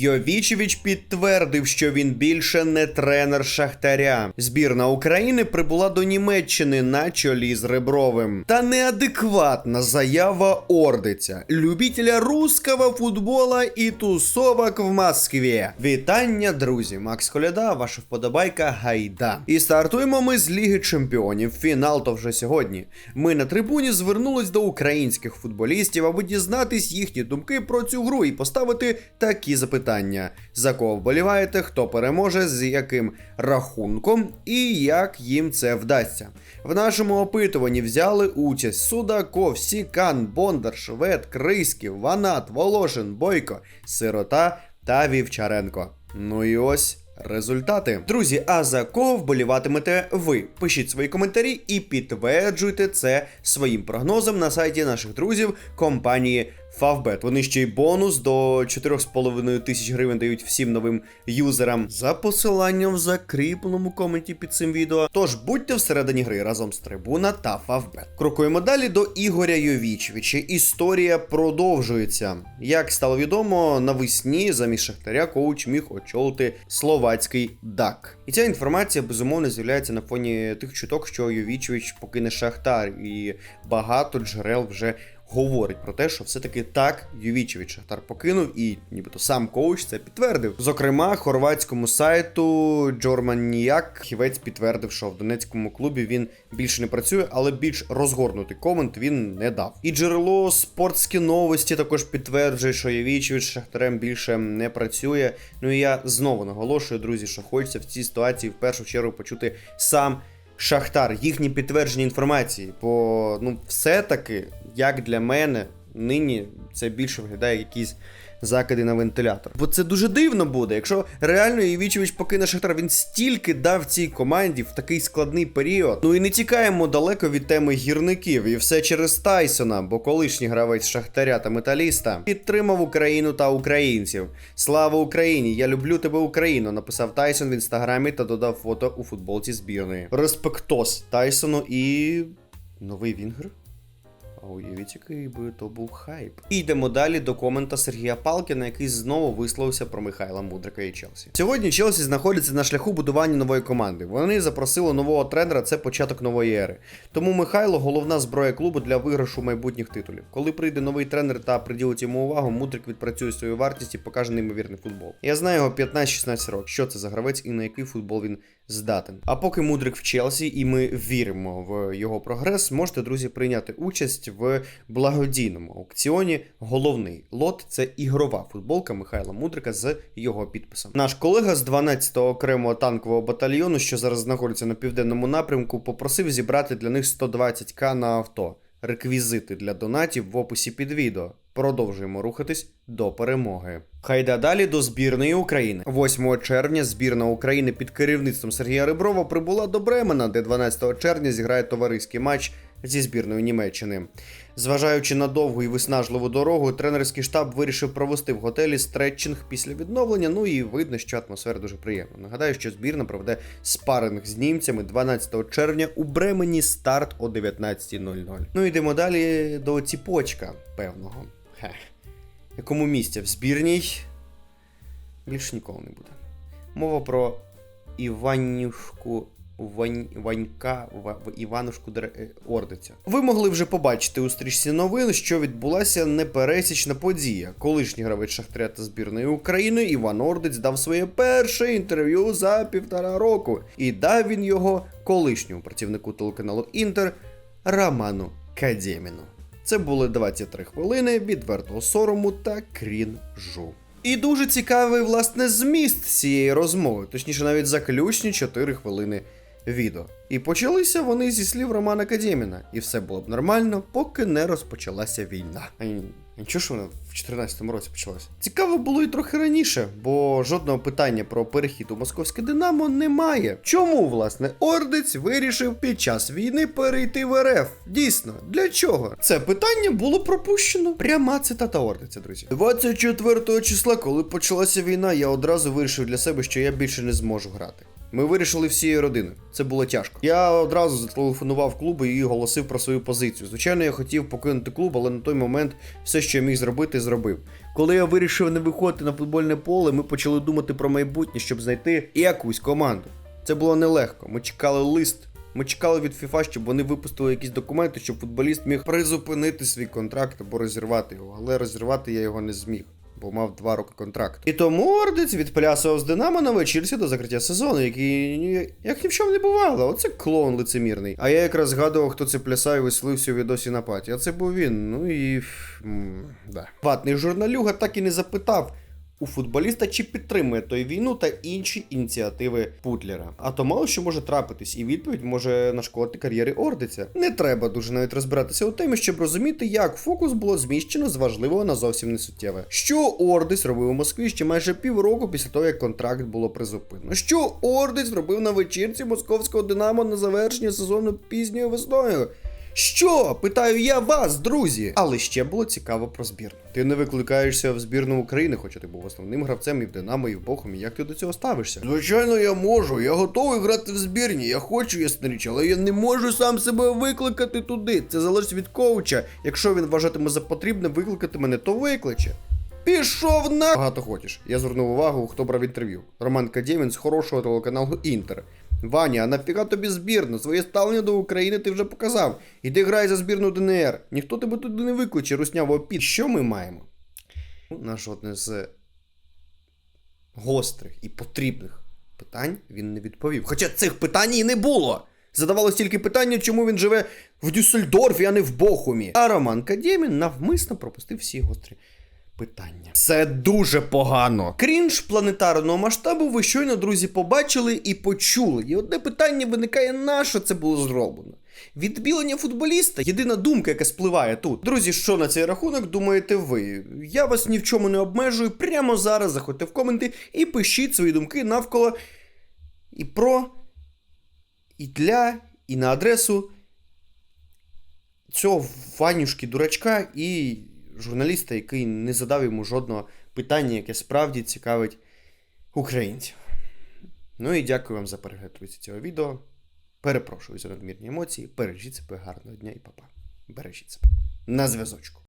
Йовічевич підтвердив, що він більше не тренер Шахтаря. Збірна України прибула до Німеччини на чолі з Ребровим. Та неадекватна заява Ордиця, любителя русского футбола і тусовок в Москві. Вітання, друзі! Макс Коляда, ваша вподобайка Гайда. І стартуємо ми з Ліги Чемпіонів. Фінал то вже сьогодні. Ми на трибуні звернулись до українських футболістів, аби дізнатись їхні думки про цю гру і поставити такі запитання: за кого вболіваєте, хто переможе, з яким рахунком і як їм це вдасться. В нашому опитуванні взяли участь Судаков, Сікан, Бондар, Швед, Криськів, Ванат, Волошин, Бойко, Сирота та Вівчаренко. Ну і ось. Результати. Друзі, а за кого вболіватимете ви? Пишіть свої коментарі і підтверджуйте це своїм прогнозом на сайті наших друзів компанії Favbet. Вони ще й бонус до 4,5 тисяч гривень дають всім новим юзерам за посиланням в закріпленому коменті під цим відео. Тож будьте всередині гри разом з Трибуна та Favbet. Крокуємо далі до Ігоря Йовічевича. Історія продовжується. Як стало відомо, навесні замість Шахтаря коуч міг очолити словацький ДАК. І ця інформація безумовно з'являється на фоні тих чуток, що Йовічевич покине Шахтар, і багато джерел вже говорить про те, що все-таки так Ювічевич Шахтар покинув, і нібито сам коуч це підтвердив. Зокрема, хорватському сайту Джорманіяк Хівець підтвердив, що в Донецькому клубі він більше не працює, але більш розгорнутий комент він не дав. І джерело спортські новості також підтверджує, що Ювічевич Шахтарем більше не працює. Ну і я знову наголошую, друзі, що хочеться в цій ситуації в першу чергу почути сам. Шахтар, їхні підтверджені інформації, бо ну все-таки, як для мене, нині це більше виглядає як якісь закиди на вентилятор. Бо це дуже дивно буде, якщо реально Євічевич покине Шахтар, він стільки дав цій команді в такий складний період. Ну і не тікаємо далеко від теми гірників, і все через Тайсона, бо колишній гравець Шахтаря та металіста підтримав Україну та українців. Слава Україні! Я люблю тебе, Україну! Написав Тайсон в інстаграмі та додав фото у футболці збірної. Респектос Тайсону і новий Вінгер. А уявіть, який би то був хайп. І йдемо далі до комента Сергія Палкіна, який знову висловився про Михайла Мудрика і Челсі. Сьогодні Челсі знаходиться на шляху будування нової команди. Вони запросили нового тренера, це початок нової ери. Тому Михайло головна зброя клубу для виграшу майбутніх титулів. Коли прийде новий тренер та приділить йому увагу, Мудрик відпрацює свою вартість і покаже неймовірний футбол. Я знаю його 15-16 років. Що це за гравець і на який футбол він здатен. А поки Мудрик в Челсі, і ми віримо в його прогрес, можете, друзі, прийняти участь в благодійному аукціоні. Головний лот це ігрова футболка Михайла Мудрика з його підписом. Наш колега з 12-го окремого танкового батальйону, що зараз знаходиться на південному напрямку, попросив зібрати для них 120к на авто. Реквізити для донатів в описі під відео. Продовжуємо рухатись до перемоги. Хайда далі до збірної України. 8 червня збірна України під керівництвом Сергія Реброва прибула до Бремена, де 12 червня зіграє товариський матч зі збірною Німеччини. Зважаючи на довгу і виснажливу дорогу, тренерський штаб вирішив провести в готелі стретчинг після відновлення. Ну і видно, що атмосфера дуже приємна. Нагадаю, що збірна проведе спаринг з німцями 12 червня у Бремені старт о 19.00. Ну йдемо далі до ціпочка певного. Хе. Якому місці в збірній більше ніколи не буде. Мова про Іванюшку Вань... Ванька Ва... Іванушку е, Ордиця. Ви могли вже побачити у стрічці новин, що відбулася непересічна подія. Колишній гравець Шахтаря та збірної України Іван Ордець дав своє перше інтерв'ю за півтора року. І дав він його колишньому працівнику телеканалу Інтер Роману Кадєміну. Це були 23 хвилини відвертого сорому та крінжу. І дуже цікавий власне зміст цієї розмови, точніше, навіть заключні 4 хвилини відео. І почалися вони зі слів Романа Кадєміна, і все було б нормально, поки не розпочалася війна. Нічого, що вона в 14-му році почалася. Цікаво було і трохи раніше, бо жодного питання про перехід у московське Динамо немає. Чому, власне, Ордець вирішив під час війни перейти в РФ? Дійсно, для чого? Це питання було пропущено. Пряма цитата Ордиця, друзі. 24 числа, коли почалася війна, я одразу вирішив для себе, що я більше не зможу грати. Ми вирішили всією родиною. Це було тяжко. Я одразу зателефонував в клуб і оголосив про свою позицію. Звичайно, я хотів покинути клуб, але на той момент все, що я міг зробити, зробив. Коли я вирішив не виходити на футбольне поле, ми почали думати про майбутнє, щоб знайти якусь команду. Це було нелегко. Ми чекали лист. Ми чекали від FIFA, щоб вони випустили якісь документи, щоб футболіст міг призупинити свій контракт або розірвати його. Але розірвати я його не зміг, бо мав два роки контракту. І тому ордець відплясував з Динамо на вечірці до закриття сезону, який ні- як ні в чому не бувало. Оце клоун лицемірний. А я якраз згадував, хто це плясав і веселився у відосі на паті. А це був він. Ну і. м, да. Ватний журналюга так і не запитав у футболіста, чи підтримує той війну та інші ініціативи Путлера. А то мало що може трапитись, і відповідь може нашкодити кар'єрі Ордиця. Не треба дуже навіть розбиратися у темі, щоб розуміти, як фокус було зміщено з важливого на зовсім несуттєве. Що Ордиць робив у Москві ще майже півроку після того, як контракт було призупинено. Що Ордиць робив на вечірці московського Динамо на завершення сезону пізньою весною. Що? Питаю я вас, друзі. Але ще було цікаво про збірну. Ти не викликаєшся в збірну України, хоча ти був основним гравцем і в Динамо, і в Бохумі. Як ти до цього ставишся? Звичайно, я можу. Я готовий грати в збірні. Я хочу, ясна річ, але я не можу сам себе викликати туди. Це залежить від коуча. Якщо він вважатиме за потрібне викликати мене, то викличе. Пішов на багато хочеш. Я звернув увагу, хто брав інтерв'ю. Роман Кадєвін з хорошого телеканалу Інтер. Ваня, а нафіга тобі збірна? Своє ставлення до України ти вже показав. Іди грай за збірну ДНР. Ніхто тебе туди не викличе, руснявого під. Що ми маємо? Ну, Наш одне з гострих і потрібних питань він не відповів. Хоча цих питань і не було. Задавалось тільки питання, чому він живе в Дюссельдорфі, а не в Бохумі. А Роман Кадємін навмисно пропустив всі гострі питання. Це дуже погано. Крінж планетарного масштабу ви щойно, друзі, побачили і почули. І одне питання виникає, на що це було зроблено. Відбілення футболіста єдина думка, яка спливає тут. Друзі, що на цей рахунок думаєте ви? Я вас ні в чому не обмежую. Прямо зараз заходьте в коменти і пишіть свої думки навколо і про, і для, і на адресу цього Ванюшки дурачка і журналіста, який не задав йому жодного питання, яке справді цікавить українців. Ну і дякую вам за перегляд цього відео. Перепрошую за надмірні емоції. Бережіть себе гарного дня і папа. Бережіть себе. На зв'язочку.